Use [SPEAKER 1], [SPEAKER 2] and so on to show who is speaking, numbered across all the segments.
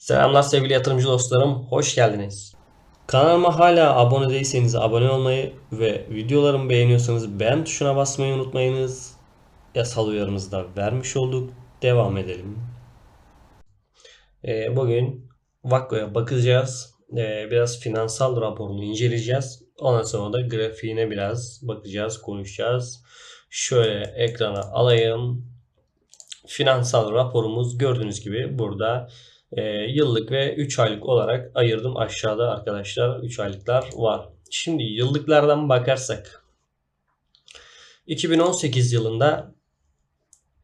[SPEAKER 1] Selamlar sevgili yatırımcı dostlarım, hoş geldiniz. Kanalıma hala abone değilseniz abone olmayı ve videolarımı beğeniyorsanız beğen tuşuna basmayı unutmayınız. Yasal uyarımızı da vermiş olduk. Devam edelim. Ee, bugün Vakko'ya bakacağız. Ee, biraz finansal raporunu inceleyeceğiz. Ondan sonra da grafiğine biraz bakacağız, konuşacağız. Şöyle ekrana alayım. Finansal raporumuz gördüğünüz gibi burada e, yıllık ve 3 aylık olarak ayırdım aşağıda arkadaşlar 3 aylıklar var. Şimdi yıllıklardan bakarsak 2018 yılında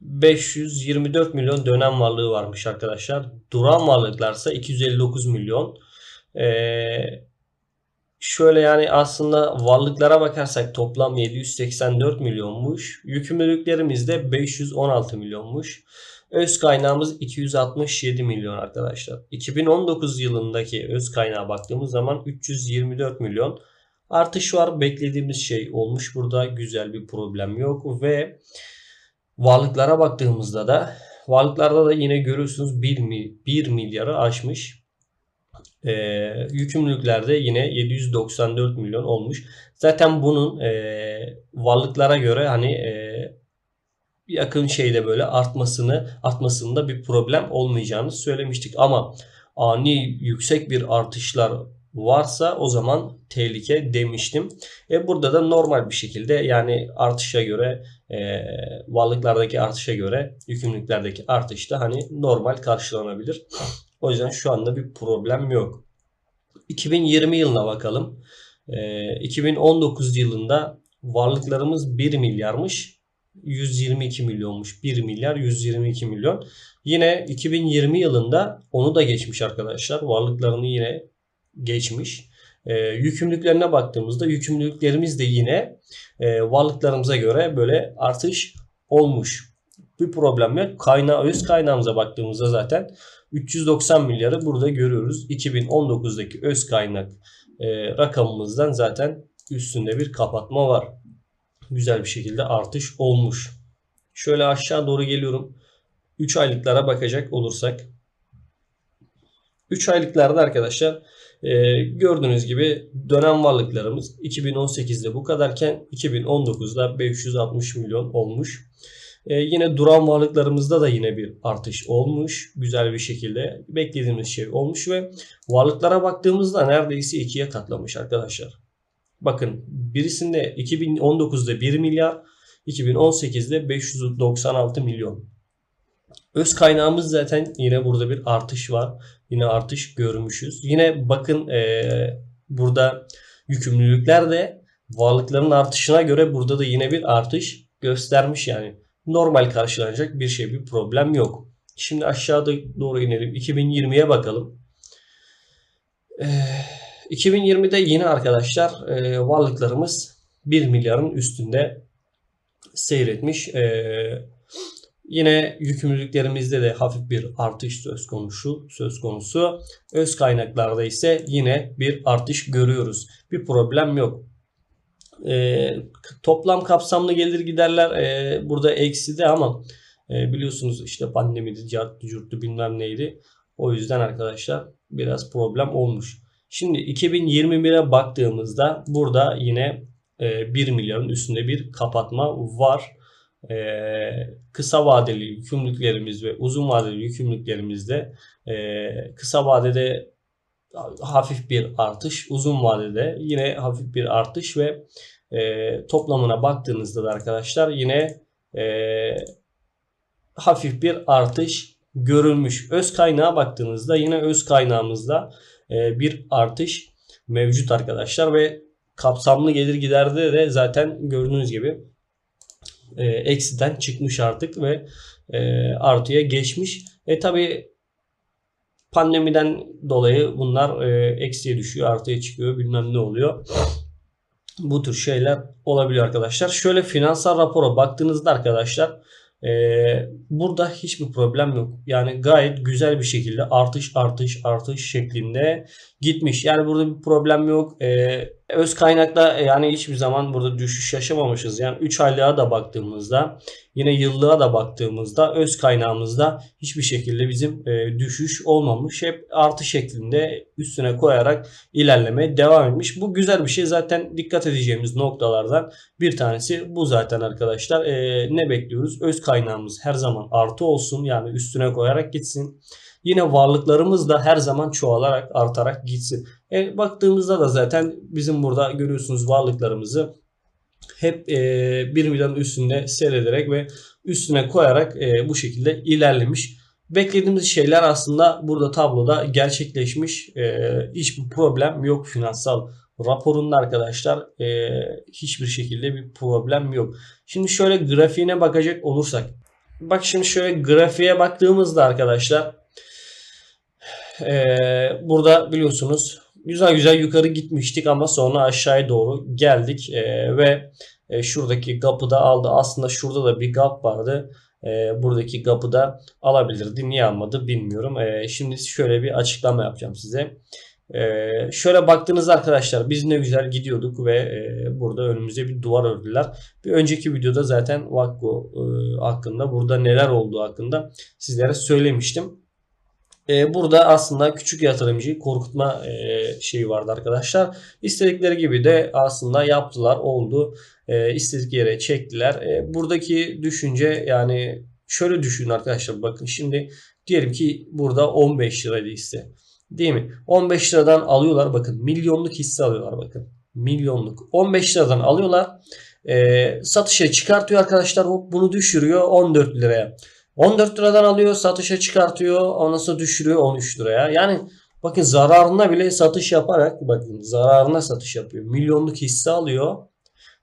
[SPEAKER 1] 524 milyon dönem varlığı varmış arkadaşlar. Duran varlıklarsa 259 milyon. Ee, şöyle yani aslında varlıklara bakarsak toplam 784 milyonmuş. Yükümlülüklerimiz de 516 milyonmuş. Öz kaynağımız 267 milyon arkadaşlar. 2019 yılındaki öz kaynağa baktığımız zaman 324 milyon. Artış var. Beklediğimiz şey olmuş burada. Güzel bir problem yok ve varlıklara baktığımızda da varlıklarda da yine görüyorsunuz 1, mi- 1 milyarı aşmış. Ee, yükümlülüklerde yine 794 milyon olmuş. Zaten bunun e, varlıklara göre hani e, yakın şeyde böyle artmasını artmasında bir problem olmayacağını söylemiştik. Ama ani yüksek bir artışlar varsa o zaman tehlike demiştim. E burada da normal bir şekilde yani artışa göre e, varlıklardaki artışa göre yükümlülüklerdeki artış da hani normal karşılanabilir. O yüzden şu anda bir problem yok. 2020 yılına bakalım. E, 2019 yılında varlıklarımız 1 milyarmış. 122 milyonmuş. 1 milyar 122 milyon. Yine 2020 yılında onu da geçmiş arkadaşlar. Varlıklarını yine geçmiş. E, yükümlülüklerine baktığımızda yükümlülüklerimiz de yine e, varlıklarımıza göre böyle artış olmuş. Bir problem yok. Kaynağı, öz kaynağımıza baktığımızda zaten 390 milyarı burada görüyoruz. 2019'daki öz kaynak e, rakamımızdan zaten üstünde bir kapatma var. Güzel bir şekilde artış olmuş. Şöyle aşağı doğru geliyorum. 3 aylıklara bakacak olursak 3 aylıklarda arkadaşlar e, gördüğünüz gibi dönem varlıklarımız 2018'de bu kadarken 2019'da 560 milyon olmuş. E, yine duran varlıklarımızda da yine bir artış olmuş. Güzel bir şekilde beklediğimiz şey olmuş ve varlıklara baktığımızda neredeyse ikiye katlamış arkadaşlar. Bakın birisinde 2019'da 1 milyar, 2018'de 596 milyon. Öz kaynağımız zaten yine burada bir artış var. Yine artış görmüşüz. Yine bakın eee, burada yükümlülükler de varlıkların artışına göre burada da yine bir artış göstermiş yani. Normal karşılanacak bir şey bir problem yok. Şimdi aşağıda doğru inelim. 2020'ye bakalım. Eee 2020'de yine arkadaşlar e, varlıklarımız 1 milyarın üstünde seyretmiş. E, yine yükümlülüklerimizde de hafif bir artış söz konusu. Söz konusu. Öz kaynaklarda ise yine bir artış görüyoruz. Bir problem yok. E, toplam kapsamlı gelir giderler e, burada eksi de ama e, biliyorsunuz işte pandemiydi, cartı, curtu bilmem neydi. O yüzden arkadaşlar biraz problem olmuş. Şimdi 2021'e baktığımızda burada yine e, 1 milyarın üstünde bir kapatma var. E, kısa vadeli yükümlülüklerimiz ve uzun vadeli yükümlülüklerimizde e, kısa vadede hafif bir artış, uzun vadede yine hafif bir artış ve e, toplamına baktığınızda da arkadaşlar yine e, hafif bir artış görülmüş. Öz kaynağa baktığınızda yine öz kaynağımızda e, bir artış mevcut arkadaşlar ve kapsamlı gelir giderde de zaten gördüğünüz gibi e, eksiden çıkmış artık ve e, artıya geçmiş. E tabi pandemiden dolayı bunlar e, eksiye düşüyor, artıya çıkıyor, bilmem ne oluyor. Bu tür şeyler olabiliyor arkadaşlar. Şöyle finansal rapora baktığınızda arkadaşlar ee, burada hiçbir problem yok. Yani gayet güzel bir şekilde artış artış artış şeklinde gitmiş. Yani burada bir problem yok. Ee, Öz kaynakta e, yani hiçbir zaman burada düşüş yaşamamışız. Yani 3 aylığa da baktığımızda yine yıllığa da baktığımızda öz kaynağımızda hiçbir şekilde bizim e, düşüş olmamış. Hep artı şeklinde üstüne koyarak ilerlemeye devam etmiş. Bu güzel bir şey. Zaten dikkat edeceğimiz noktalardan bir tanesi bu zaten arkadaşlar. E, ne bekliyoruz? Öz kaynağımız her zaman artı olsun. Yani üstüne koyarak gitsin. Yine varlıklarımız da her zaman çoğalarak artarak gitsin. E, baktığımızda da zaten bizim burada görüyorsunuz varlıklarımızı hep e, 1 milyon üstünde seyrederek ve üstüne koyarak e, bu şekilde ilerlemiş. Beklediğimiz şeyler aslında burada tabloda gerçekleşmiş. E, hiçbir problem yok finansal raporunda arkadaşlar e, hiçbir şekilde bir problem yok. Şimdi şöyle grafiğine bakacak olursak. Bak şimdi şöyle grafiğe baktığımızda arkadaşlar ee, burada biliyorsunuz güzel güzel yukarı gitmiştik ama sonra aşağıya doğru geldik Ee, ve e, şuradaki gapı da aldı. Aslında şurada da bir gap vardı. Ee, buradaki gapı da alabilirdi. Niye almadı bilmiyorum. Ee, şimdi şöyle bir açıklama yapacağım size. Ee, şöyle baktığınızda arkadaşlar biz ne güzel gidiyorduk ve e, burada önümüze bir duvar ördüler. Bir önceki videoda zaten Vakko e, hakkında burada neler olduğu hakkında sizlere söylemiştim. E, burada aslında küçük yatırımcıyı korkutma e, şeyi vardı arkadaşlar. İstedikleri gibi de aslında yaptılar oldu. E, yere çektiler. E, buradaki düşünce yani şöyle düşünün arkadaşlar bakın şimdi diyelim ki burada 15 liraydı hisse. Değil mi? 15 liradan alıyorlar bakın milyonluk hisse alıyorlar bakın. Milyonluk. 15 liradan alıyorlar. E, satışa çıkartıyor arkadaşlar. Bunu düşürüyor 14 liraya. 14 liradan alıyor satışa çıkartıyor ondan sonra düşürüyor 13 liraya. Yani bakın zararına bile satış yaparak bakın zararına satış yapıyor. Milyonluk hisse alıyor.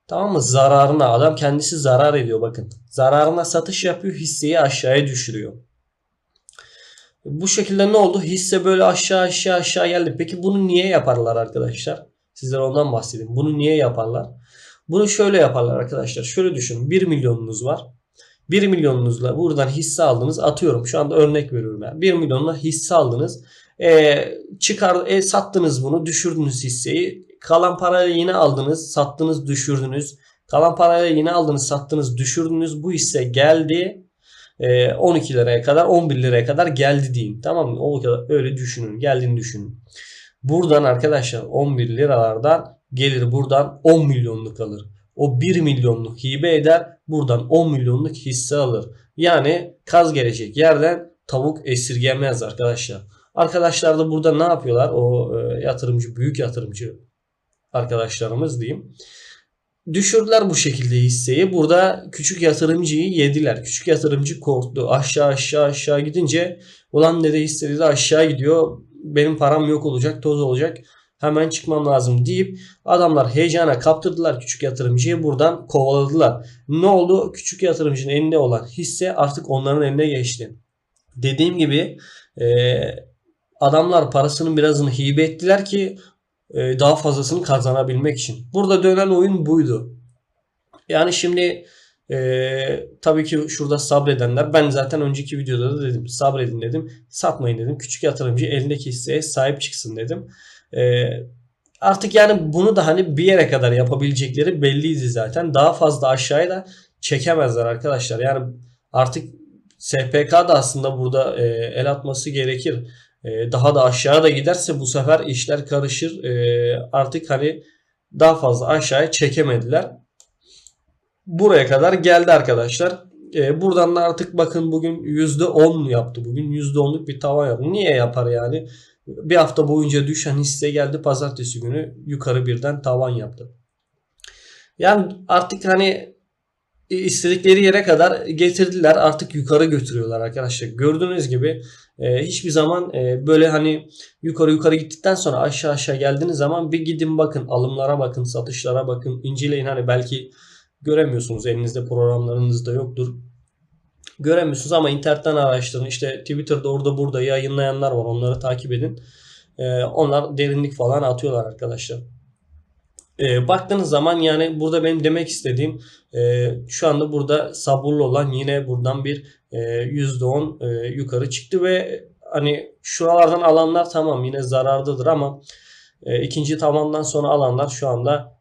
[SPEAKER 1] Tamam mı? Zararına adam kendisi zarar ediyor bakın. Zararına satış yapıyor hisseyi aşağıya düşürüyor. Bu şekilde ne oldu? Hisse böyle aşağı aşağı aşağı geldi. Peki bunu niye yaparlar arkadaşlar? Sizlere ondan bahsedeyim. Bunu niye yaparlar? Bunu şöyle yaparlar arkadaşlar. Şöyle düşünün. 1 milyonunuz var. 1 milyonunuzla buradan hisse aldınız. Atıyorum şu anda örnek veriyorum yani. 1 milyonla hisse aldınız. E, çıkar e, sattınız bunu düşürdünüz hisseyi. Kalan parayla yine aldınız sattınız düşürdünüz. Kalan parayla yine aldınız sattınız düşürdünüz. Bu hisse geldi. E, 12 liraya kadar 11 liraya kadar geldi deyin. Tamam mı? O kadar öyle düşünün. Geldiğini düşünün. Buradan arkadaşlar 11 liralardan gelir buradan 10 milyonluk alır. O 1 milyonluk hibe eder. Buradan 10 milyonluk hisse alır. Yani kaz gelecek yerden tavuk esirgemez arkadaşlar. Arkadaşlar da burada ne yapıyorlar? O e, yatırımcı, büyük yatırımcı arkadaşlarımız diyeyim. Düşürdüler bu şekilde hisseyi. Burada küçük yatırımcıyı yediler. Küçük yatırımcı korktu. Aşağı aşağı aşağı gidince ulan dedi hisse de aşağı gidiyor. Benim param yok olacak, toz olacak hemen çıkmam lazım deyip adamlar heyecana kaptırdılar küçük yatırımcıyı buradan kovaladılar. Ne oldu? Küçük yatırımcının elinde olan hisse artık onların eline geçti. Dediğim gibi e, adamlar parasının birazını hibe ettiler ki e, daha fazlasını kazanabilmek için. Burada dönen oyun buydu. Yani şimdi ee, tabii ki şurada sabredenler ben zaten önceki videoda da dedim sabredin dedim satmayın dedim küçük yatırımcı elindeki hisseye sahip çıksın dedim. Ee, artık yani bunu da hani bir yere kadar yapabilecekleri belliydi zaten. Daha fazla aşağıya da çekemezler arkadaşlar. Yani artık SPK da aslında burada e, el atması gerekir. E, daha da aşağı da giderse bu sefer işler karışır. E, artık hani daha fazla aşağıya çekemediler. Buraya kadar geldi arkadaşlar. E, buradan da artık bakın bugün %10 yaptı. Bugün %10'luk bir tavan yaptı. Niye yapar yani? Bir hafta boyunca düşen hisse geldi pazartesi günü yukarı birden tavan yaptı. Yani artık hani istedikleri yere kadar getirdiler artık yukarı götürüyorlar arkadaşlar. Gördüğünüz gibi e, hiçbir zaman e, böyle hani yukarı yukarı gittikten sonra aşağı aşağı geldiğiniz zaman bir gidin bakın alımlara bakın satışlara bakın inceleyin hani belki göremiyorsunuz elinizde programlarınızda yoktur göremiyorsunuz ama internetten araştırın. İşte Twitter'da orada burada yayınlayanlar var. Onları takip edin. Ee, onlar derinlik falan atıyorlar arkadaşlar. Ee, baktığınız zaman yani burada benim demek istediğim e, şu anda burada sabırlı olan yine buradan bir e, %10 e, yukarı çıktı ve hani şuralardan alanlar tamam yine zarardadır ama E, ikinci tavandan sonra alanlar şu anda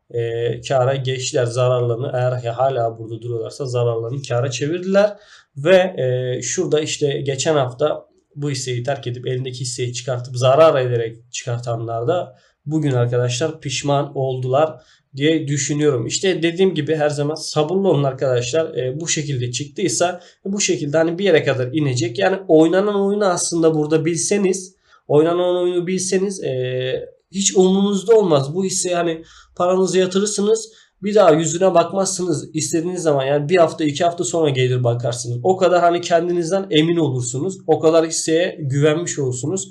[SPEAKER 1] kâra geçtiler zararlarını eğer hala burada duruyorlarsa zararlarını kâra çevirdiler ve e, şurada işte geçen hafta bu hisseyi terk edip elindeki hisseyi çıkartıp zarar ederek çıkartanlar da bugün arkadaşlar pişman oldular diye düşünüyorum. İşte dediğim gibi her zaman sabırlı olun arkadaşlar. E, bu şekilde çıktıysa bu şekilde hani bir yere kadar inecek. Yani oynanan oyunu aslında burada bilseniz oynanan oyunu bilseniz e, hiç umurunuzda olmaz. Bu hisse hani paranızı yatırırsınız bir daha yüzüne bakmazsınız istediğiniz zaman yani bir hafta iki hafta sonra gelir bakarsınız. O kadar hani kendinizden emin olursunuz. O kadar hisseye güvenmiş olursunuz.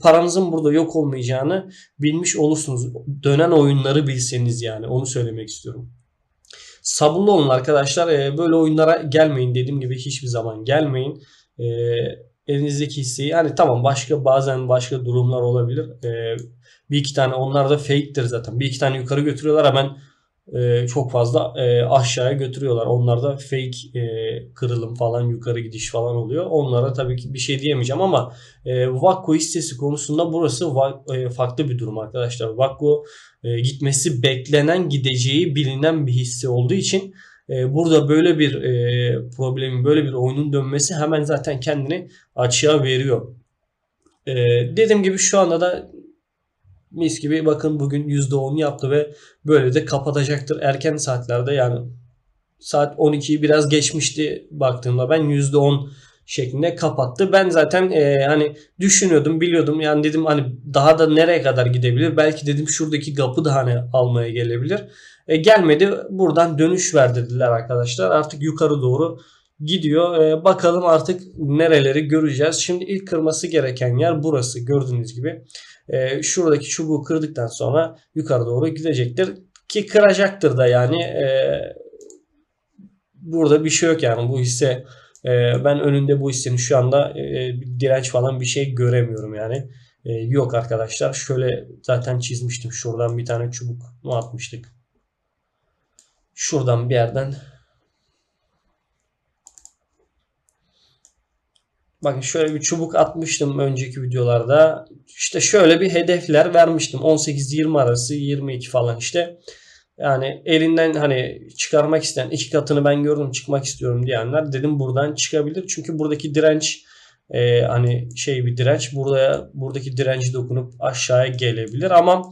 [SPEAKER 1] Paranızın burada yok olmayacağını bilmiş olursunuz. Dönen oyunları bilseniz yani onu söylemek istiyorum. Sabırlı olun arkadaşlar. Ee, böyle oyunlara gelmeyin. Dediğim gibi hiçbir zaman gelmeyin. Ee, elinizdeki hisseyi hani tamam başka bazen başka durumlar olabilir. Ee, bir iki tane onlar da fake'tir zaten. Bir iki tane yukarı götürüyorlar hemen e, çok fazla e, aşağıya götürüyorlar. Onlarda fake e, kırılım falan yukarı gidiş falan oluyor. Onlara tabii ki bir şey diyemeyeceğim ama Vakko hissesi konusunda burası farklı bir durum arkadaşlar. Vakko gitmesi beklenen gideceği bilinen bir hisse olduğu için burada böyle bir problemin böyle bir oyunun dönmesi hemen zaten kendini açığa veriyor. E, dediğim gibi şu anda da mis gibi bakın bugün %10 yaptı ve böyle de kapatacaktır erken saatlerde yani saat 12'yi biraz geçmişti baktığımda ben %10 şeklinde kapattı. Ben zaten e, hani düşünüyordum, biliyordum. Yani dedim hani daha da nereye kadar gidebilir? Belki dedim şuradaki gapı da hani almaya gelebilir. E, gelmedi. Buradan dönüş verdirdiler arkadaşlar. Artık yukarı doğru gidiyor. E, bakalım artık nereleri göreceğiz. Şimdi ilk kırması gereken yer burası gördüğünüz gibi. E, şuradaki çubuğu kırdıktan sonra yukarı doğru gidecektir. Ki kıracaktır da yani. E, burada bir şey yok yani bu hisse e, ben önünde bu hissenin şu anda e, direnç falan bir şey göremiyorum yani. E, yok arkadaşlar. Şöyle zaten çizmiştim. Şuradan bir tane çubuk mu atmıştık. Şuradan bir yerden Bakın şöyle bir çubuk atmıştım önceki videolarda. İşte şöyle bir hedefler vermiştim. 18-20 arası 22 falan işte. Yani elinden hani çıkarmak isteyen iki katını ben gördüm çıkmak istiyorum diyenler dedim buradan çıkabilir. Çünkü buradaki direnç e, hani şey bir direnç burada buradaki direnci dokunup aşağıya gelebilir ama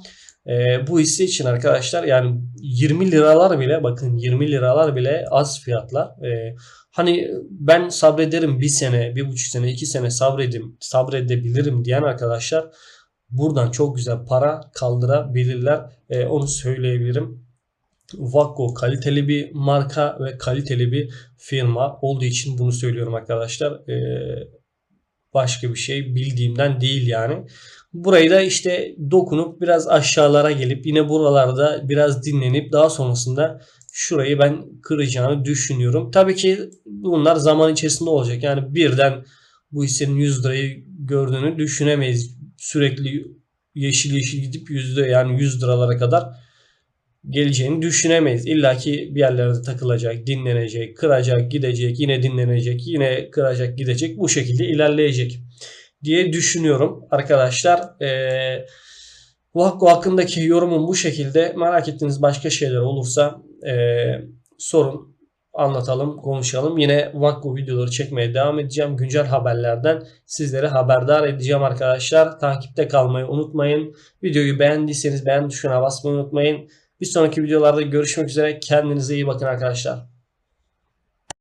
[SPEAKER 1] e, bu hisse için arkadaşlar yani 20 liralar bile bakın 20 liralar bile az fiyatlar. E, hani ben sabrederim bir sene, bir buçuk sene, iki sene sabredim, sabredebilirim diyen arkadaşlar buradan çok güzel para kaldırabilirler. E, onu söyleyebilirim. Vakko kaliteli bir marka ve kaliteli bir firma olduğu için bunu söylüyorum arkadaşlar. Ee, başka bir şey bildiğimden değil yani. Burayı da işte dokunup biraz aşağılara gelip yine buralarda biraz dinlenip daha sonrasında şurayı ben kıracağını düşünüyorum. Tabii ki bunlar zaman içerisinde olacak. Yani birden bu hissenin 100 lirayı gördüğünü düşünemeyiz. Sürekli yeşil yeşil gidip yüzde yani 100 liralara kadar geleceğini düşünemeyiz. İlla ki bir yerlerde takılacak, dinlenecek, kıracak, gidecek, yine dinlenecek, yine kıracak, gidecek. Bu şekilde ilerleyecek diye düşünüyorum arkadaşlar. Ee, Vakko hakkındaki yorumum bu şekilde. Merak ettiğiniz başka şeyler olursa e, sorun anlatalım, konuşalım. Yine Vakko videoları çekmeye devam edeceğim. Güncel haberlerden sizlere haberdar edeceğim arkadaşlar. Takipte kalmayı unutmayın. Videoyu beğendiyseniz beğen tuşuna basmayı unutmayın. Bir sonraki videolarda görüşmek üzere. Kendinize iyi bakın arkadaşlar.